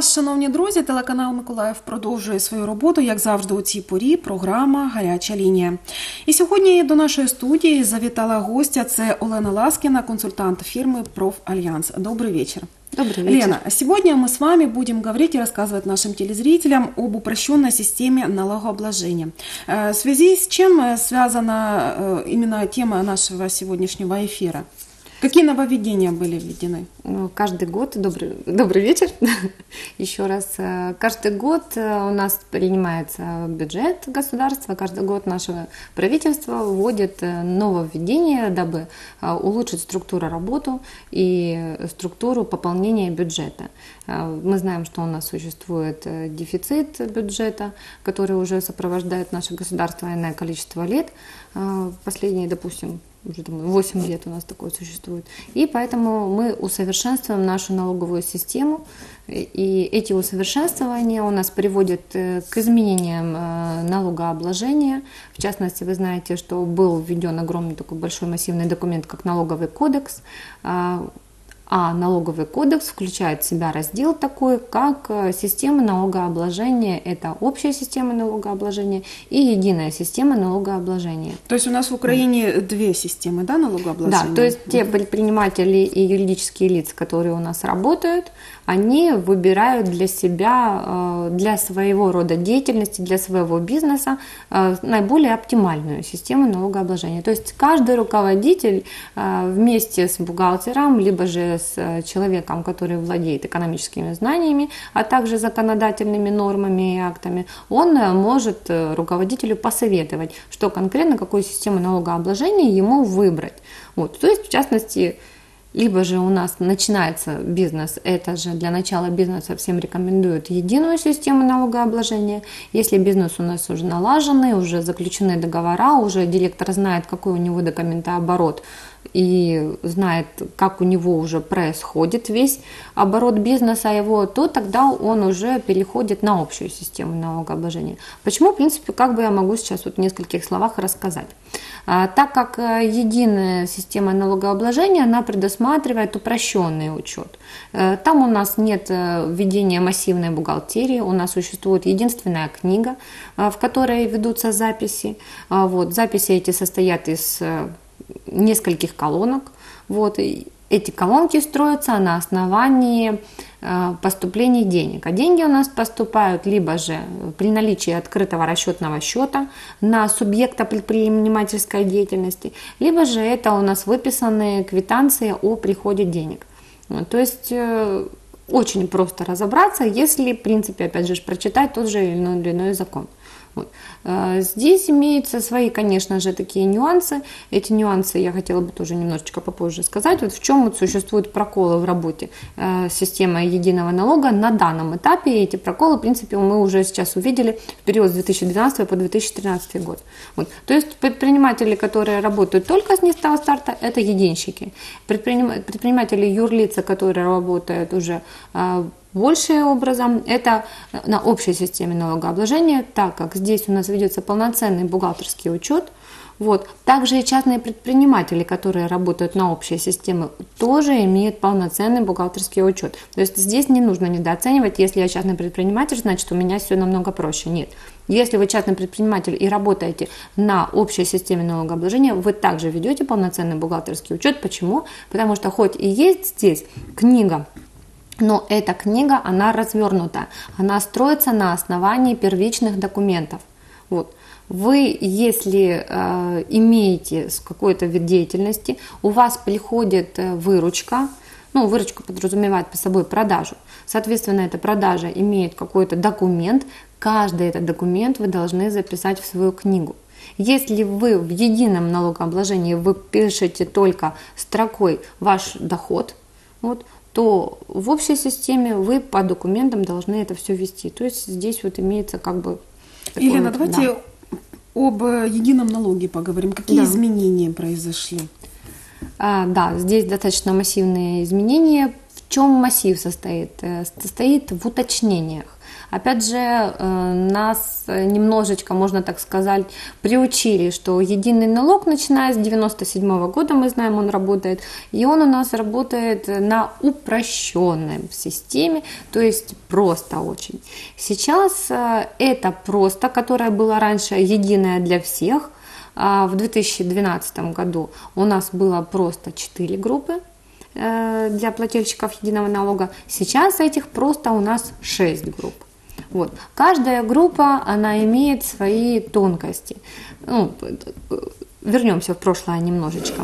Вітаю вас, шановні друзі. Телеканал Миколаїв продовжує свою роботу, як завжди, у цій порі. Програма Гаряча лінія. І сьогодні до нашої студії завітала гостя. Це Олена Ласкіна, консультант фирмы Профальянс. Добрый вечер. Добрый вечер. Лена, сегодня мы с вами будем говорить и рассказывать нашим телезрителям об упрощенной системе налогообложения. Э, В связи с чем э, связана э, именно тема нашего сегодняшнего эфира? Какие нововведения были введены? Ну, Каждый год, добрый, добрый вечер, еще раз, э, каждый год э, у нас принимается бюджет государства, каждый год наше правительство вводит э, нововведения, дабы э, улучшить структуру работу и структуру пополнения бюджета. Э, Мы знаем, что у нас существует э, дефицит бюджета, который уже сопровождает наше государство иное количество лет, Э, последние, допустим, уже думаю, 8 лет у нас такое существует. И поэтому мы усовершенствуем нашу налоговую систему. И эти усовершенствования у нас приводят э, к изменениям э, налогообложения. В частности, вы знаете, что был введен огромный такой большой массивный документ, как налоговый кодекс. А, налоговый кодекс включает в себя раздел такой, как э, система налогообложения. Это общая система налогообложения и единая система налогообложения. То есть у нас в Украине две системы, да, налогообложения? Да, то есть те предприниматели и юридические лица, которые у нас работают, они выбирают для себя, э, для своего рода деятельности, для своего бизнеса э, наиболее оптимальную систему налогообложения. То есть каждый руководитель вместе с бухгалтером, либо же с человеком, который владеет экономическими знаниями, а также законодательными нормами и актами, он может руководителю посоветовать, что конкретно, какую систему налогообложения ему выбрать. Вот. То есть, в частности, либо же у нас начинается бизнес, это же для начала бизнеса всем рекомендуют единую систему налогообложения. Если бизнес у нас уже налаженный, уже заключены договора, уже директор знает, какой у него документооборот, и знает, как у него уже происходит весь оборот бизнеса его, то тогда он уже переходит на общую систему налогообложения. Почему, в принципе, как бы я могу сейчас вот в нескольких словах рассказать. А, так как э, единая система налогообложения, она предусматривает упрощенный учет. Э, Там у нас нет э, введения массивной бухгалтерии, у нас существует единственная книга, в которой ведутся записи. А, Вот, записи эти состоят из нескольких колонок. Вот, и эти колонки строятся на основании э, поступлений денег. А деньги у нас поступают либо же при наличии открытого расчетного счета на субъекта предпринимательской деятельности, либо же это у нас выписанные квитанции о приходе денег. То есть э, очень просто разобраться, если, в принципе, опять же, прочитать тот же или иной закон. Вот. Э, Здесь имеются свои, конечно же, такие нюансы. Эти нюансы я хотела бы тоже немножечко попозже сказать. Вот в чем вот существуют проколы в работе э, системы единого налога на данном этапе. И эти проколы, в принципе, мы уже сейчас увидели в период с 2012 по 2013 год. Вот. То есть предприниматели, которые работают только с низкого старта, это единщики. Предприним- Предприниматели юрлица, которые работают уже э, большим образом, это на общей системе налогообложения, так как здесь у нас ведется полноценный бухгалтерский учет. Вот. Также и частные предприниматели, которые работают на общей системе, тоже имеют полноценный бухгалтерский учет. То есть здесь не нужно недооценивать, если я частный предприниматель, значит у меня все намного проще. Нет. Если вы частный предприниматель и работаете на общей системе налогообложения, вы также ведете полноценный бухгалтерский учет. Почему? Потому что хоть и есть здесь книга но эта книга, она развернута, она строится на основании первичных документов. Вот. Вы, если э, имеете какой-то вид деятельности, у вас приходит э, выручка, ну, выручка подразумевает по собой продажу. Соответственно, эта продажа имеет какой-то документ, каждый этот документ вы должны записать в свою книгу. Если вы в едином налогообложении вы пишете только строкой ваш доход, вот, то в общей системе вы по документам должны это все вести. То есть здесь вот имеется как бы... Елена, вот, давайте да. об едином налоге поговорим. Какие Да. изменения произошли? А, да, здесь достаточно массивные изменения. Чем массив состоит? Э, состоит в уточнениях. Опять же, э, нас немножечко, можно так сказать, приучили, что единый налог, начиная с 97 года, мы знаем, он работает, и он у нас работает на упрощенной системе, то есть просто очень. Сейчас э, это просто, которое было раньше единое для всех, а в 2012 году у нас было просто 4 группы, для плательщиков единого налога. Сейчас этих просто у нас 6 групп. Вот. Каждая группа, она имеет свои тонкости. Ну, вернемся в прошлое немножечко.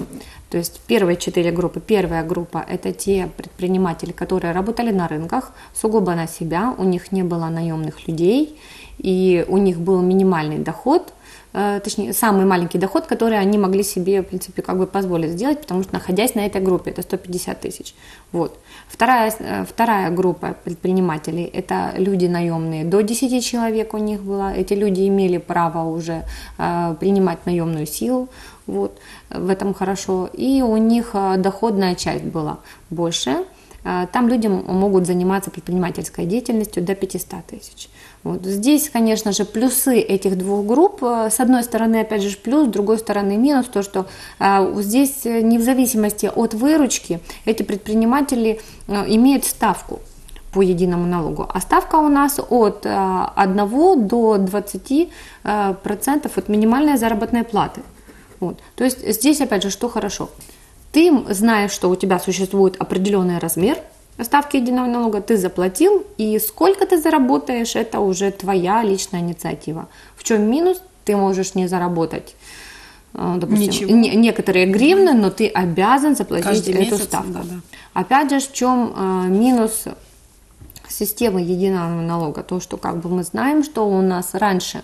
То есть первые четыре группы. Первая группа – это те предприниматели, которые работали на рынках, сугубо на себя, у них не было наемных людей, и у них был минимальный доход, Э, точнее, самый маленький доход, который они могли себе, в принципе, как бы позволить сделать, потому что находясь на этой группе, это 150 тысяч. Вот. Вторая, э, вторая группа предпринимателей – это люди наемные, до 10 человек у них было. Эти люди имели право уже э, принимать наемную силу, вот, в этом хорошо. И у них доходная часть была больше. Там люди могут заниматься предпринимательской деятельностью до 500 тысяч. Вот. Здесь, конечно же, плюсы этих двух групп. Э, с одной стороны, опять же, плюс, с другой стороны, минус. То, что а, здесь э, не в зависимости от выручки эти предприниматели а, имеют ставку по единому налогу. А ставка у нас от 1 до 20 процентов от минимальной заработной платы. Вот. То есть здесь, опять же, что хорошо. Ты знаешь, что у тебя существует определенный размер – ставки единого налога ты заплатил, и сколько ты заработаешь, это уже твоя личная инициатива. В чем минус? Ты можешь не заработать э, допустим, не, некоторые гривны, но ты обязан заплатить Каждый эту месяц, ставку. Да, да. Опять же, в чем э, минус системы единого налога? То, что как бы мы знаем, что у нас раньше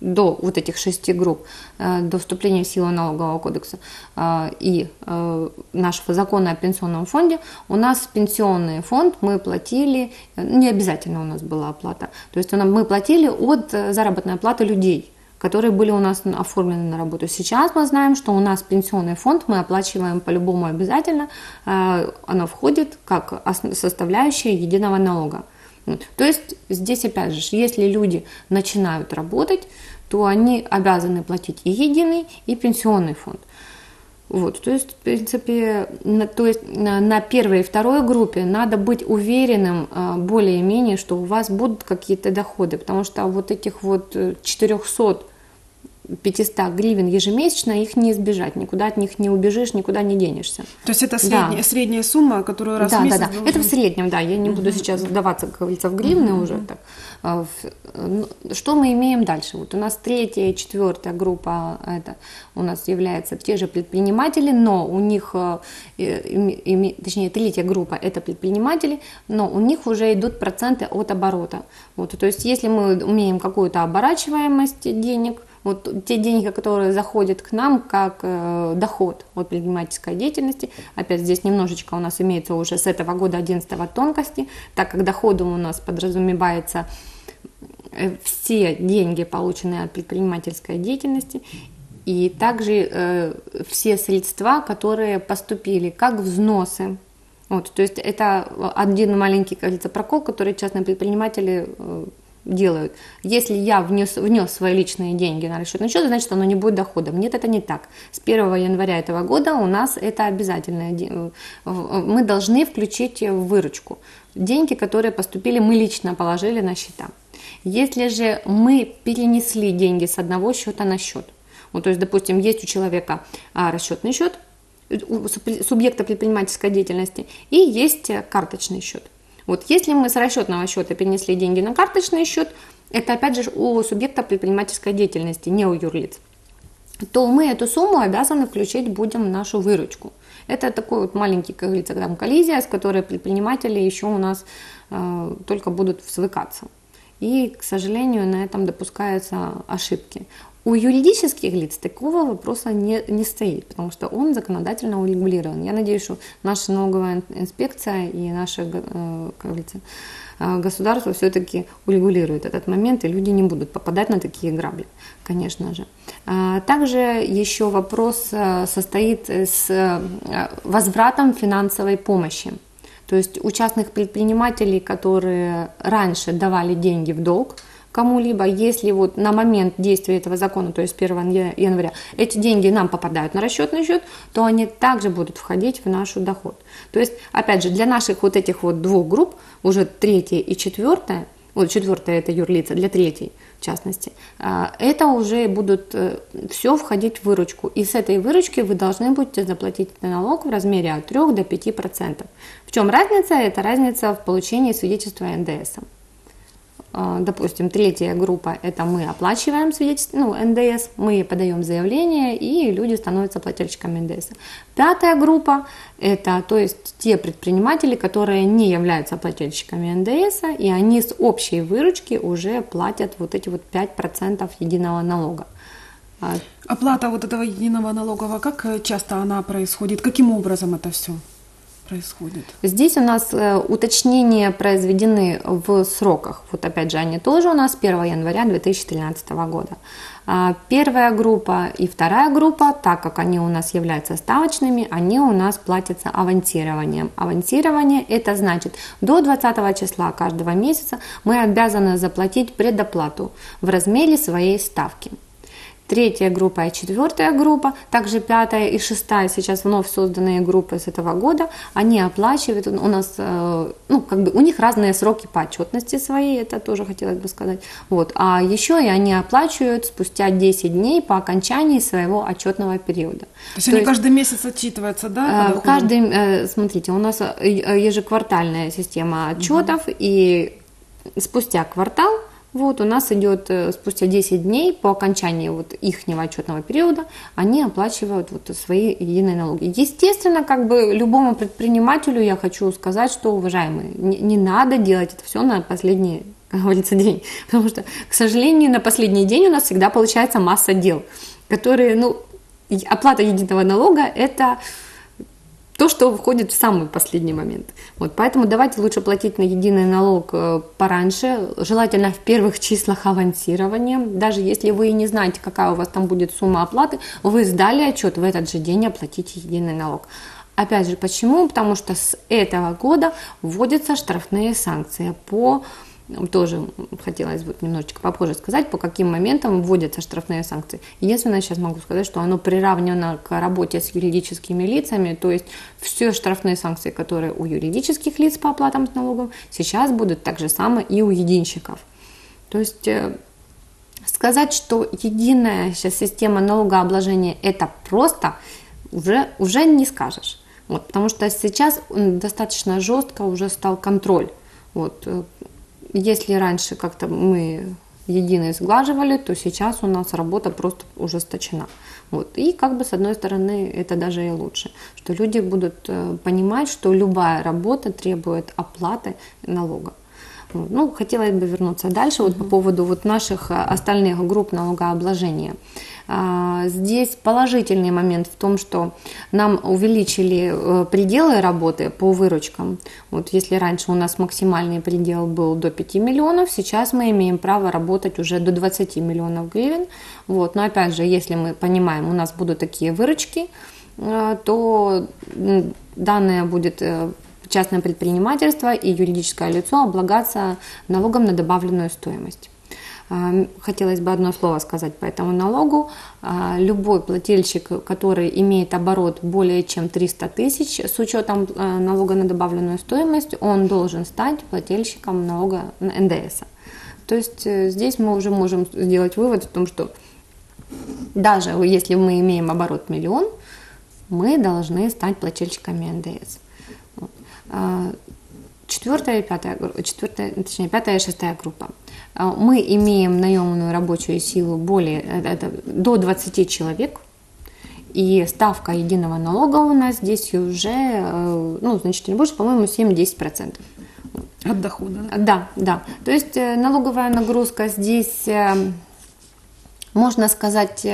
до вот этих шести групп, э, до вступления в силу налогового кодекса э, и э, нашего закона о пенсионном фонде, у нас пенсионный фонд мы платили, не обязательно у нас была оплата, то есть мы платили от заработной платы людей, которые были у нас оформлены на работу. Сейчас мы знаем, что у нас пенсионный фонд мы оплачиваем по-любому обязательно, оно входит как составляющая единого налога. То есть здесь опять же, если люди начинают работать, то они обязаны платить и единый, и пенсионный фонд. Вот, то есть, в принципе, на, то есть на, на первой и второй группе надо быть уверенным а, более-менее, что у вас будут какие-то доходы, потому что вот этих вот 400 500 гривен ежемесячно, их не избежать, никуда от них не убежишь, никуда не денешься. То есть это средняя, да. средняя сумма, которую раз да, в месяц Да, да, должен... это в среднем, да, я не буду сейчас вдаваться, как говорится, в гривны uh-huh. уже. Так. А, ну, что мы имеем дальше? Вот у нас третья и четвертая группа, это у нас являются те же предприниматели, но у них, э, точнее, третья группа это предприниматели, но у них уже идут проценты от оборота. Вот, то есть если мы умеем какую-то оборачиваемость денег, вот те деньги, которые заходят к нам как э, доход от предпринимательской деятельности, опять здесь немножечко у нас имеется уже с этого года 11 тонкости, так как доходом у нас подразумевается э, все деньги, полученные от предпринимательской деятельности, и также э, все средства, которые поступили как взносы. Вот, то есть это один маленький, говорится, прокол, который частные предприниматели э, делают. Если я внес, внес свои личные деньги на расчетный счет, значит, оно не будет доходом. Нет, это не так. С 1 января этого года у нас это обязательно. Э, мы должны включить в выручку деньги, которые поступили, мы лично положили на счета. Если же мы перенесли деньги с одного счета на счет, вот, то есть, допустим, есть у человека а, расчетный счет, у субъекта предпринимательской деятельности, и есть карточный счет. Вот если мы с расчетного счета перенесли деньги на карточный счет, это опять же у субъекта предпринимательской деятельности, не у юрлиц, то мы эту сумму обязаны включить будем в нашу выручку. Это такой вот маленький, как говорится, там коллизия, с которой предприниматели еще у нас э, только будут свыкаться. И, к сожалению, на этом допускаются ошибки. У юридических лиц такого вопроса не, не стоит, потому что он законодательно урегулирован. Я надеюсь, что наша налоговая инспекция и наше э, как э, государство все-таки урегулирует этот момент, и люди не будут попадать на такие грабли, конечно же. А, также еще вопрос э, состоит с возвратом финансовой помощи. То есть у частных предпринимателей, которые раньше давали деньги в долг, кому-либо, если вот на момент действия этого закона, то есть 1 января, эти деньги нам попадают на расчетный счет, то они также будут входить в наш доход. То есть, опять же, для наших вот этих вот двух групп, уже третья и четвертая, вот четвертая это юрлица, для третьей в частности, а, это уже будут э, все входить в выручку. И с этой выручки вы должны будете заплатить налог в размере от 3 до 5%. В чем разница? Это разница в получении свидетельства НДС. А, допустим, третья группа – это мы оплачиваем свидетельство, ну, НДС, мы подаем заявление, и люди становятся плательщиками НДС. Пятая группа – это, то есть, те предприниматели, которые не являются плательщиками ндс, и они с общей выручки уже платят вот эти вот 5% единого налога. А Оплата вот этого единого налогового, как часто она происходит, каким образом это все? Происходит? Здесь у нас э, уточнения произведены в сроках. Вот опять же, они тоже у нас 1 января 2013 года. А, первая группа и вторая группа, так как они у нас являются ставочными, они у нас платятся авансированием. Авансирование это значит, до 20 числа каждого месяца мы обязаны заплатить предоплату в размере своей ставки третья группа и четвертая группа, также пятая и шестая, сейчас вновь созданные группы с этого года, они оплачивают, у нас, э, ну, как бы у них разные сроки по отчетности своей, это тоже хотелось бы сказать, вот, а еще и они оплачивают спустя 10 дней по окончании своего отчетного периода. То есть То они есть, каждый месяц отчитываются, да? Э, каждый, э, смотрите, у нас ежеквартальная система отчетов, угу. и спустя квартал вот, у нас идет э, спустя 10 дней по окончании вот их отчетного периода, они оплачивают вот свои единые налоги. Естественно, как бы любому предпринимателю я хочу сказать, что, уважаемые, не, не надо делать это все на последний, как говорится, день, потому что, к сожалению, на последний день у нас всегда получается масса дел, которые, ну, оплата единого налога – это то, что входит в самый последний момент. Вот, поэтому давайте лучше платить на единый налог э, пораньше, желательно в первых числах авансирования. Даже если вы не знаете, какая у вас там будет сумма оплаты, вы сдали отчет, в этот же день оплатите единый налог. Опять же, почему? Потому что с этого года вводятся штрафные санкции по тоже хотелось бы немножечко попозже сказать, по каким моментам вводятся штрафные санкции. Единственное, сейчас могу сказать, что оно приравнено к работе с юридическими лицами, то есть все штрафные санкции, которые у юридических лиц по оплатам с налогом, сейчас будут так же самое и у единщиков. То есть э, сказать, что единая сейчас система налогообложения это просто, уже, уже не скажешь. Вот, потому что сейчас достаточно жестко уже стал контроль. Вот, э, если раньше как-то мы едино сглаживали, то сейчас у нас работа просто ужесточена. Вот. И как бы с одной стороны это даже и лучше, что люди будут э, понимать, что любая работа требует оплаты налога. Ну, хотелось бы вернуться дальше вот по поводу вот наших э, остальных групп налогообложения. А, здесь положительный момент в том, что нам увеличили э, пределы работы по выручкам. Вот если раньше у нас максимальный предел был до 5 миллионов, сейчас мы имеем право работать уже до 20 миллионов гривен. Вот. Но опять же, если мы понимаем, у нас будут такие выручки, э, то данное будет э, частное предпринимательство и юридическое лицо облагаться налогом на добавленную стоимость. Хотелось бы одно слово сказать по этому налогу. А, любой плательщик, который имеет оборот более чем 300 тысяч с учетом а, налога на добавленную стоимость, он должен стать плательщиком налога на НДС. То есть э, здесь мы уже можем сделать вывод о том, что даже если мы имеем оборот миллион, мы должны стать плательщиками НДС. А, четвертая и пятая, четвертая, точнее, пятая и шестая группа. А, мы имеем наемную рабочую силу более, э, это, до 20 человек, и ставка единого налога у нас здесь уже, э, ну, значительно больше, по-моему, 7-10%. От дохода? Да, да. То есть э, налоговая нагрузка здесь, можно сказать,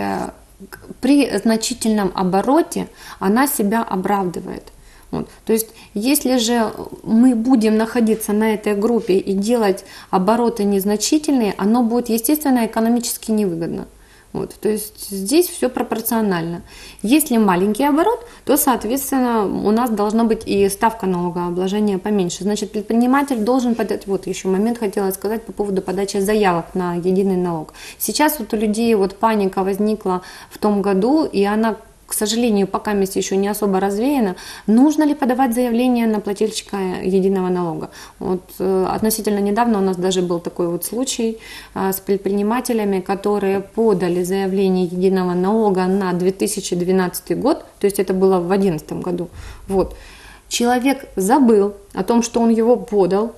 при значительном обороте она себя оправдывает. Вот. То есть, если же мы будем находиться на этой группе и делать обороты незначительные, оно будет, естественно, экономически невыгодно. Вот, то есть здесь все пропорционально. Если маленький оборот, то, соответственно, у нас должна быть и ставка налогообложения поменьше. Значит, предприниматель должен подать, вот еще момент хотела сказать по поводу подачи заявок на единый налог. Сейчас вот у людей вот паника возникла в том году, и она к сожалению, пока месте еще не особо развеяно, нужно ли подавать заявление на плательщика единого налога. Вот, э, относительно недавно у нас даже был такой вот случай э, с предпринимателями, которые подали заявление единого налога на 2012 год, то есть это было в 2011 году. Вот. Человек забыл о том, что он его подал,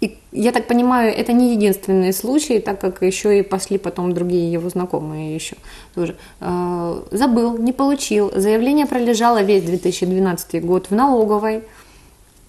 и я так понимаю, это не единственный случай, так как еще и пошли потом другие его знакомые еще тоже. А, забыл, не получил. Заявление пролежало весь 2012 год в налоговой.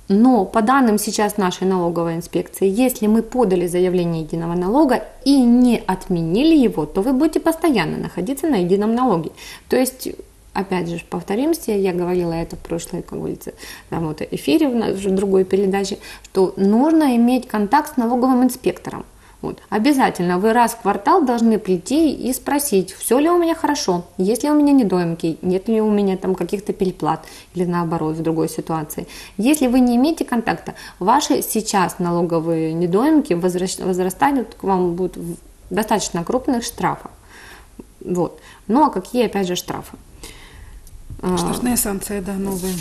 Но по данным сейчас нашей налоговой инспекции, если мы подали заявление единого налога и не отменили его, то вы будете постоянно находиться на едином налоге. То есть опять же, повторимся, я говорила это в прошлой, как говорится, там вот эфире, в другой передаче, что нужно иметь контакт с налоговым инспектором. Вот. Обязательно вы раз в квартал должны прийти и спросить, все ли у меня хорошо, есть ли у меня недоимки, нет ли у меня там каких-то переплат или наоборот в другой ситуации. Если вы не имеете контакта, ваши сейчас налоговые недоимки возрастают к вам будут достаточно крупных штрафов. Вот. Ну а какие опять же штрафы? А, штрафные санкции, да, новые.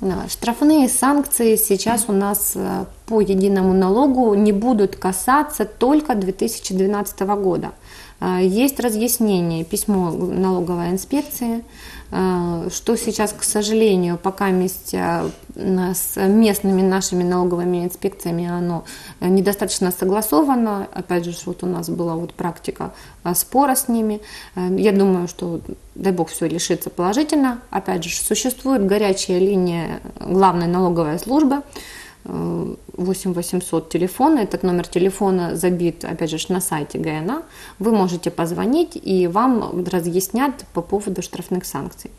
Да, штрафные санкции сейчас у нас э, по единому налогу не будут касаться только 2012 года. А, есть разъяснение, письмо налоговой инспекции, а, что сейчас, к сожалению, пока вместе с местными нашими налоговыми инспекциями оно недостаточно согласовано. Опять же, вот у нас была вот практика а, спора с ними. Я думаю, что, дай бог, все решится положительно. Опять же, существует горячая линия главной налоговой службы, 8 800 телефона. Этот номер телефона забит, опять же, на сайте ГНА. Вы можете позвонить, и вам разъяснят по поводу штрафных санкций.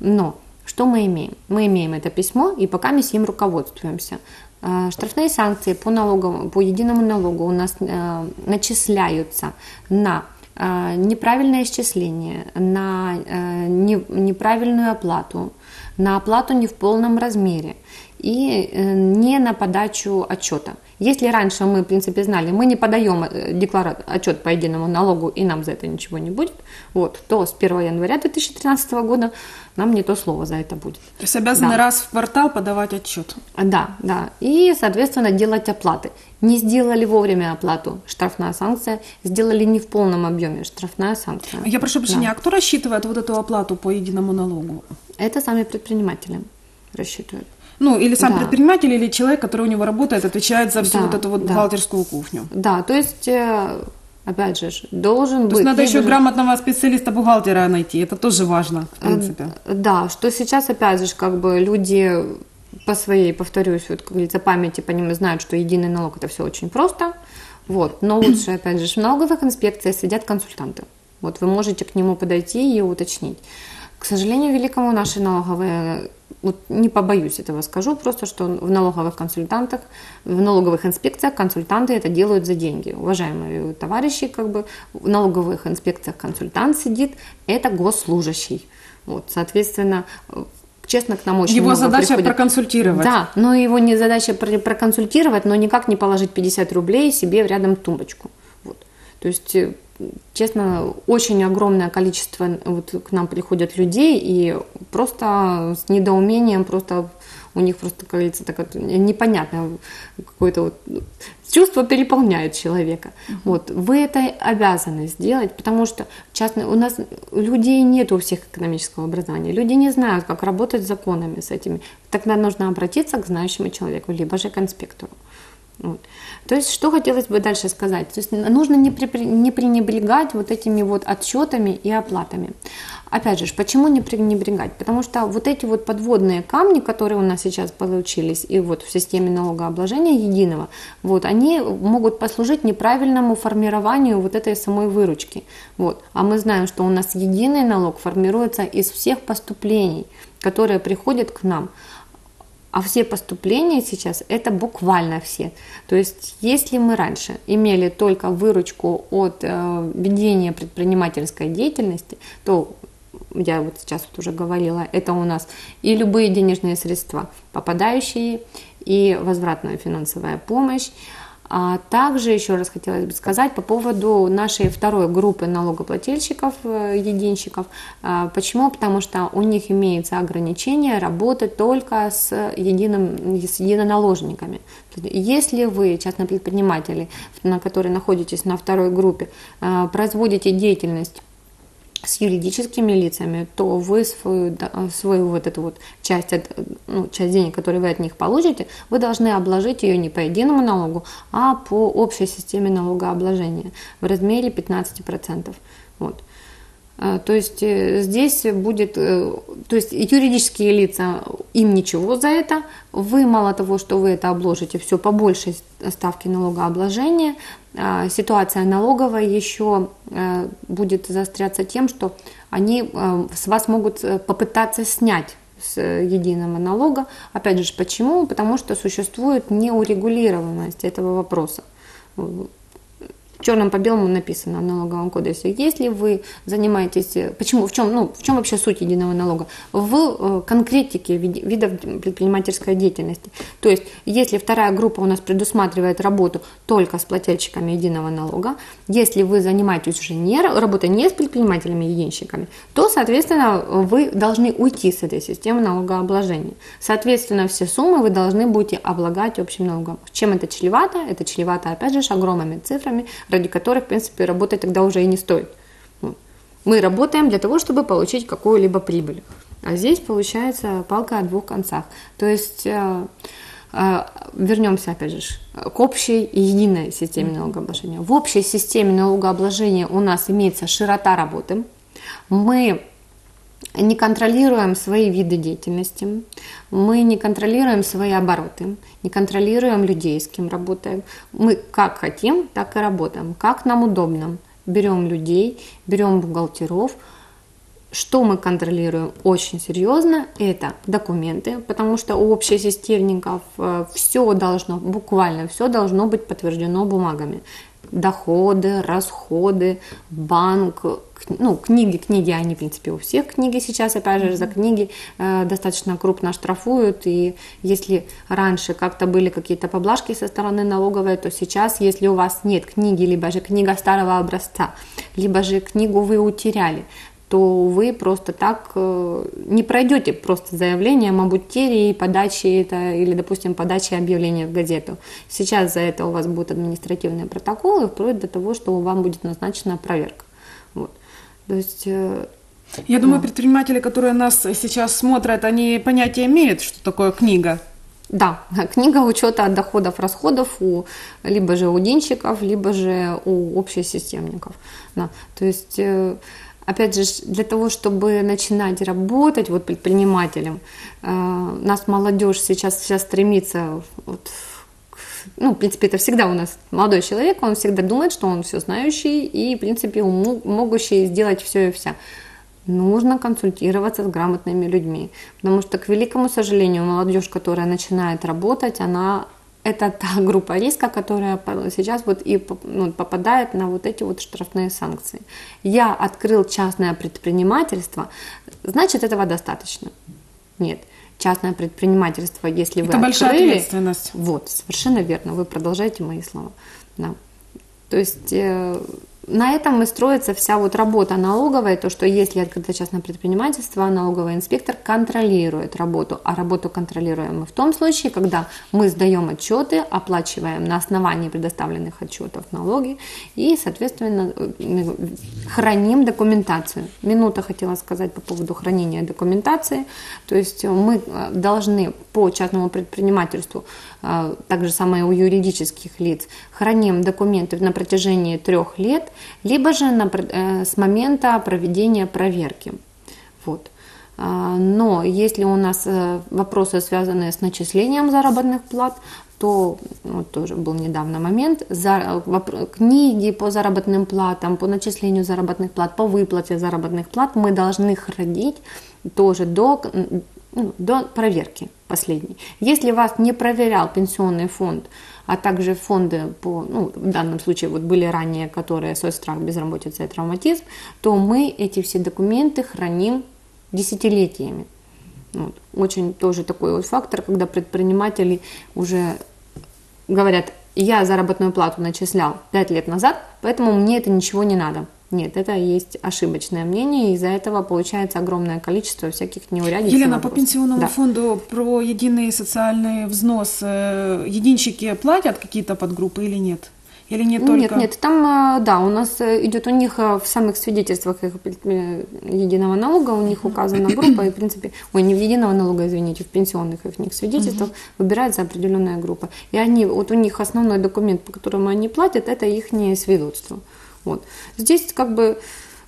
Но что мы имеем? Мы имеем это письмо, и пока мы с ним руководствуемся. Э, штрафные санкции по, налоговому, по единому налогу у нас э, начисляются на э, неправильное исчисление, на неправильную оплату, на оплату не в полном размере и э, не на подачу отчета. Если раньше мы, в принципе, знали, мы не подаем э, декларат, отчет по единому налогу, и нам за это ничего не будет, вот, то с 1 января 2013 года нам не то слово за это будет. То есть обязаны да. раз в квартал подавать отчет. Да, да. И, соответственно, делать оплаты. Не сделали вовремя оплату, штрафная санкция. Сделали не в полном объеме, штрафная санкция. Я прошу прощения, да. а кто рассчитывает вот эту оплату по единому налогу? Это сами предприниматели рассчитывают. Ну, или сам да. предприниматель, или человек, который у него работает, отвечает за всю да, вот эту вот да. бухгалтерскую кухню. Да, то есть э, опять же, должен То быть... есть надо еще грамотного специалиста-бухгалтера найти, это тоже важно, в принципе. Да, что сейчас, опять же, как бы люди по своей, повторюсь, вот, как говорится, памяти понимают, знают, что единый налог это все очень просто, вот, но лучше, опять же, в налоговых инспекциях сидят консультанты, вот, вы можете к нему подойти и уточнить. К сожалению, великому наши налоговые вот не побоюсь этого скажу, просто что в налоговых консультантах, в налоговых инспекциях консультанты это делают за деньги. Уважаемые товарищи, как бы в налоговых инспекциях консультант сидит, это госслужащий. Вот, соответственно, честно, к нам очень Его много задача приходит. проконсультировать. Да, но его не задача проконсультировать, но никак не положить 50 рублей себе рядом тумбочку. Вот. То есть э, честно, очень огромное количество вот к нам приходят людей, и просто с недоумением, просто у них просто, как говорится, так вот, непонятное какое-то вот чувство переполняет человека. Вот, вы это обязаны сделать, потому что частно, у нас людей нет у всех экономического образования, люди не знают, как работать с законами с этими. Тогда нужно обратиться к знающему человеку, либо же к инспектору. Вот. То есть, что хотелось бы дальше сказать? То есть, нужно не, при, не пренебрегать вот этими вот отчетами и оплатами. Опять же, почему не пренебрегать? Потому что вот эти вот подводные камни, которые у нас сейчас получились, и вот в системе налогообложения единого, вот, они могут послужить неправильному формированию вот этой самой выручки. Вот. А мы знаем, что у нас единый налог формируется из всех поступлений, которые приходят к нам А все поступления сейчас это буквально все. То есть, если мы раньше имели только выручку от э, ведения предпринимательской деятельности, то я вот сейчас вот уже говорила, это у нас и любые денежные средства, попадающие, и возвратная финансовая помощь, а также еще раз хотелось бы сказать по поводу нашей второй группы налогоплательщиков, э, единщиков. А, почему? Потому что у них имеется ограничение работать только с, единым, с единоналожниками. Если вы, частные предприниматели, на которые находитесь на второй группе, э, производите деятельность с юридическими лицами, то вы свою, свою вот эту вот часть, ну, часть денег, которые вы от них получите, вы должны обложить ее не по единому налогу, а по общей системе налогообложения в размере 15%. Вот. А, то есть э, здесь будет, э, то есть юридические лица, им ничего за это. Вы мало того, что вы это обложите все по большей ставке налогообложения, а, ситуация налоговая еще э, будет заостряться тем, что они с вас могут попытаться снять с единого налога. Опять же, почему? Потому что существует неурегулированность этого вопроса черным по белому написано в налоговом кодексе. Если вы занимаетесь, э, почему, в чем, ну, в чем вообще суть единого налога? В э, конкретике видов предпринимательской деятельности. То есть, если вторая группа у нас предусматривает работу только с плательщиками единого налога, если вы занимаетесь уже не, работой не с предпринимателями единщиками, то, соответственно, вы должны уйти с этой системы налогообложения. Соответственно, все суммы вы должны будете облагать общим налогом. Чем это чревато? Это чревато, опять же, огромными цифрами, ради которых, в принципе, работать тогда уже и не стоит. Мы работаем для того, чтобы получить какую-либо прибыль. А здесь получается палка о двух концах. То есть э, э, вернемся опять же к общей и единой системе налогообложения. В общей системе налогообложения у нас имеется широта работы. Мы не контролируем свои виды деятельности, мы не контролируем свои обороты, не контролируем людей, с кем работаем. Мы как хотим, так и работаем, как нам удобно. Берем людей, берем бухгалтеров. Что мы контролируем очень серьезно, это документы, потому что у общесистемников э, все должно, буквально все должно быть подтверждено бумагами доходы, расходы, банк, ну, книги, книги, они, в принципе, у всех книги сейчас, опять же, за книги э, достаточно крупно штрафуют, и если раньше как-то были какие-то поблажки со стороны налоговой, то сейчас, если у вас нет книги, либо же книга старого образца, либо же книгу вы утеряли, то вы просто так э, не пройдете просто заявлением об утере и подаче это, или, допустим, подаче объявления в газету. Сейчас за это у вас будут административные протоколы, вплоть до того, что вам будет назначена проверка. Вот. То есть э, я думаю, предприниматели, которые нас сейчас смотрят, они понятия имеют, что такое книга. Да, книга учета доходов, расходов у либо же у денщиков, либо же у общесистемников. Да. То есть э, опять же, для того, чтобы начинать работать вот предпринимателем, э, нас молодежь сейчас, сейчас стремится вот, ну, в принципе, это всегда у нас молодой человек, он всегда думает, что он все знающий и, в принципе, могущий сделать все и вся. Нужно консультироваться с грамотными людьми, потому что, к великому сожалению, молодежь, которая начинает работать, она это та группа риска, которая сейчас вот и ну, попадает на вот эти вот штрафные санкции. Я открыл частное предпринимательство, значит этого достаточно. Нет. Частное предпринимательство, если это вы большая открыли, ответственность. Вот, совершенно верно. Вы продолжаете мои слова. Да. То есть э, на этом и строится вся вот работа налоговой, то, что если открыто частное предпринимательство, налоговый инспектор контролирует работу, а работу контролируем мы в том случае, когда мы сдаем отчеты, оплачиваем на основании предоставленных отчетов налоги и, соответственно, храним документацию. Минута хотела сказать по поводу хранения документации, то есть мы э, должны по частному предпринимательству, э, так же самое у юридических лиц, храним документы на протяжении трех лет, либо же на, э, с момента проведения проверки. Вот. А, но если у нас э, вопросы, связанные с начислением заработных плат, то вот тоже был недавно момент, за, книги по заработным платам, по начислению заработных плат, по выплате заработных плат мы должны хранить тоже до ну, до проверки последней. Если вас не проверял пенсионный фонд, а также фонды по, ну, в данном случае вот были ранее, которые соцстрах, безработица и травматизм, то мы эти все документы храним десятилетиями. Вот. Очень тоже такой вот фактор, когда предприниматели уже говорят, я заработную плату начислял 5 лет назад, поэтому мне это ничего не надо. Нет, это есть ошибочное мнение, и из-за этого получается огромное количество всяких неурядиц. Елена, по пенсионному да. фонду про единый социальный взнос э, единщики платят какие-то подгруппы или нет? Или не только? Нет, нет, там, э, да, у нас э, идет у них в самых свидетельствах их единого налога, у них указана группа, и, в принципе, ой, не в единого налога, извините, в пенсионных их них свидетельствах выбирается определенная группа. И они, вот у них основной документ, по которому они платят, это их свидетельство. Вот. Здесь как бы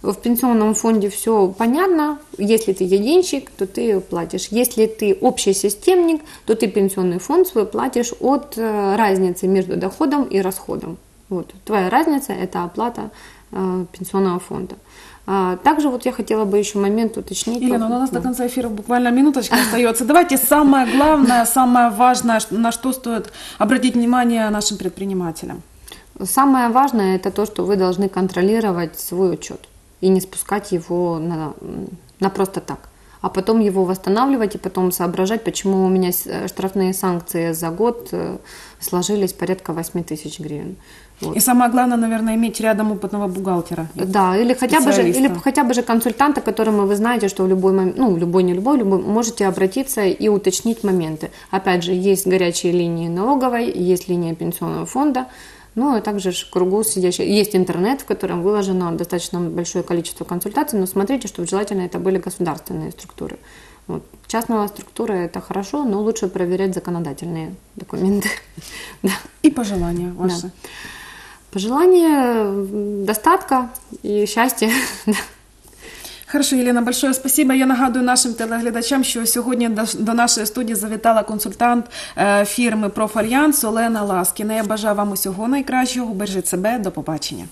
в пенсионном фонде все понятно. Если ты единщик, то ты платишь. Если ты общий системник, то ты пенсионный фонд свой платишь от э, разницы между доходом и расходом. Вот. Твоя разница – это оплата э, пенсионного фонда. А, также вот я хотела бы еще момент уточнить. Елена, ну, у нас да. до конца эфира буквально минуточка остается. Давайте самое главное, самое важное, на что стоит обратить внимание нашим предпринимателям. Самое важное это то, что вы должны контролировать свой учет и не спускать его на, на просто так. А потом его восстанавливать и потом соображать, почему у меня э, штрафные санкции за год э, сложились порядка 8 тысяч гривен. Вот. И самое главное, наверное, иметь рядом опытного бухгалтера. Да, или хотя бы же, или хотя бы же консультанта, которому вы знаете, что в любой момент, ну, любой, не любой, любой, можете обратиться и уточнить моменты. Опять же, есть горячие линии налоговой, есть линия пенсионного фонда. Ну, а также в кругу сидящих. Есть интернет, в котором выложено достаточно большое количество консультаций, но смотрите, чтобы желательно это были государственные структуры. Вот. Частная структура – это хорошо, но лучше проверять законодательные документы. И пожелания ваши. Да. Пожелания достатка и счастья. Хорошо, Єлена, большое спасибо. Я нагадую нашим телеглядачам, що сьогодні до нашої студії завітала консультант е, фірми Профальянс Олена Ласкіна. Я бажаю вам усього найкращого. Бережіть себе. До побачення.